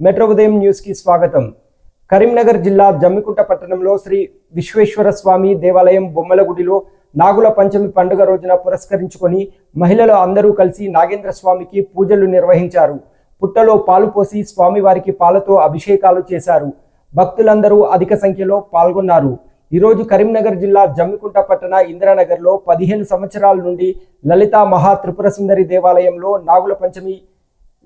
Metro ఉదయం న్యూస్కి స్వాగతం. కరీంనగర్ జిల్లా జమ్మికుంట పట్టణంలో శ్రీ విశ్వేశ్వర స్వామి దేవాలయం బొమ్మలగుడిలో నాగుల పంచమి పండుగ రోజున పురస్కరించుకొని మహిళలు అందరూ కలిసి నాగేంద్ర స్వామికి పూజలు నిర్వహించారు. పుట్టలో పాలు పోసి స్వామివారికి పాలతో అభిషేకాలు చేశారు. భక్తులందరూ అధిక సంఖ్యలో పాల్గొన్నారు. ఈరోజు కరీంనగర్ జిల్లా జమ్మికుంట పట్టణ ఇందిరానగర్లో పదిహేను సంవత్సరాల నుండి లలితా మహా త్రిపుర సుందరి దేవాలయంలో నాగుల పంచమి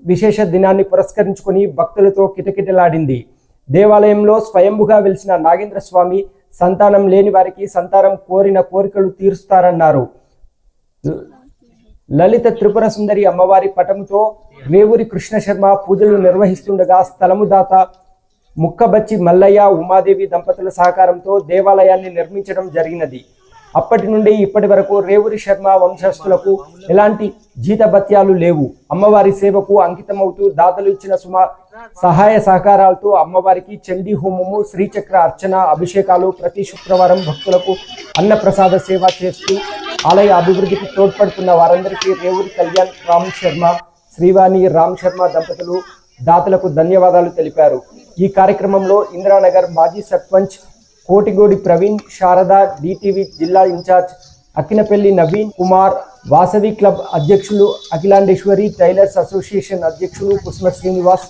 విశేష దినాన్ని పురస్కరించుకొని భక్తులతో కిటకిటలాడింది. దేవాలయంలో స్వయంభుగా వెలిసిన నాగేంద్ర స్వామి సంతానం లేని వారికి సంతానం కోరిన కోరికలు తీరుస్తారన్నారు. లలిత త్రిపుర సుందరి అమ్మవారి పటంతో రేవూరి కృష్ణ శర్మ పూజలు నిర్వహిస్తుండగా స్థలము దాత ముక్కబచ్చి మల్లయ్య ఉమాదేవి దంపతుల సహకారంతో దేవాలయాన్ని నిర్మించడం జరిగినది. అప్పటి నుండి ఇప్పటి వరకు రేవూరి శర్మ వంశస్థులకు ఎలాంటి జీతభత్యాలు లేవు. అమ్మవారి సేవకు అంకితమవుతూ దాతలు ఇచ్చిన సుమా సహాయ సహకారాలతో అమ్మవారికి చండీ హోమము శ్రీచక్ర అర్చన అభిషేకాలు ప్రతి శుక్రవారం భక్తులకు అన్నప్రసాద సేవ చేస్తూ ఆలయ అభివృద్ధికి తోడ్పడుతున్న వారందరికీ రేవూరి కళ్యాణ్ రామ్ శర్మ శ్రీవాణి రామ్ శర్మ దంపతులు దాతలకు ధన్యవాదాలు తెలిపారు. ఈ కార్యక్రమంలో ఇందిరానగర్ మాజీ సర్పంచ్ కోటిగోడి ప్రవీణ్ శారద డిటివి జిల్లా in charge Akkinapalli Naveen Kumar Vasavi club అధ్యక్షులు అఖిలాండేశ్వరి టైలర్స్ అసోసియేషన్ అధ్యక్షులు కుసుమ శ్రీనివాస్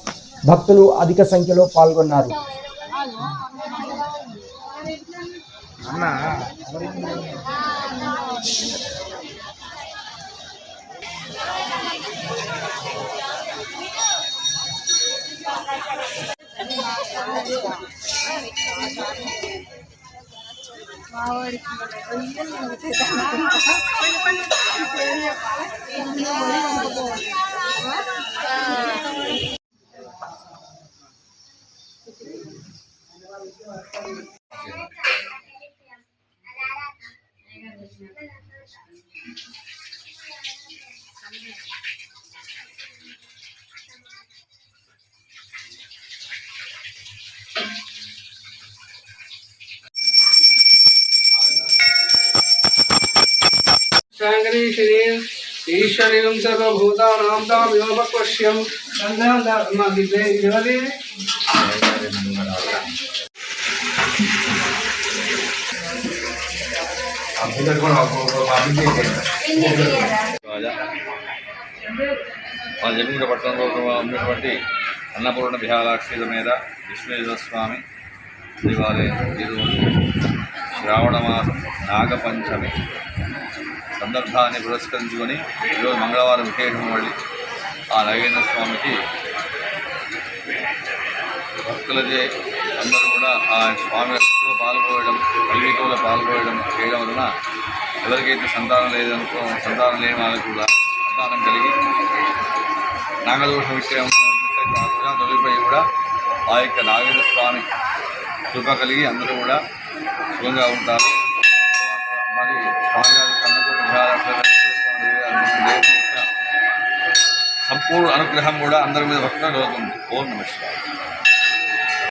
భక్తులు అధిక సంఖ్యలో పాల్గొన్నారు. మావాడికి శాంకరీశ్వరీం ఈశ్వరీం సర్వభూతానాం తామివపక్వశ్యం ఎవరి మన జమీన పట్టణంలో ఉన్నటువంటి అన్నపూర్ణ విహారాక్షి మీద విశ్వేశ్వర స్వామి దేవాలయం ఈరోజు శ్రావణ మాసం నాగపంచమి. సందర్భాన్ని పురస్కరించుకొని ఈరోజు మంగళవారం విశేషం మళ్ళీ ఆ నాగేంద్ర స్వామికి భక్తులదే అందరూ కూడా ఆ స్వామి భక్తులు పాల్గొనడం కల్వికంలో పాల్గొనడం చేయడం వలన ఎవరికైతే సంతానం లేదనుకో సంతానం లేని వాళ్ళకు కూడా సంతానం కలిగి నాగదోషం విషయం తొలిపై కూడా ఆ యొక్క నాగేంద్ర స్వామి కృప కలిగి అందరూ కూడా సుఖంగా ఉంటారు. మరి స్వామి యొక్క అనుగ్రహం కూడా అందరి మీద భక్తులు కలుగుతుంది ఓం నమస్కారం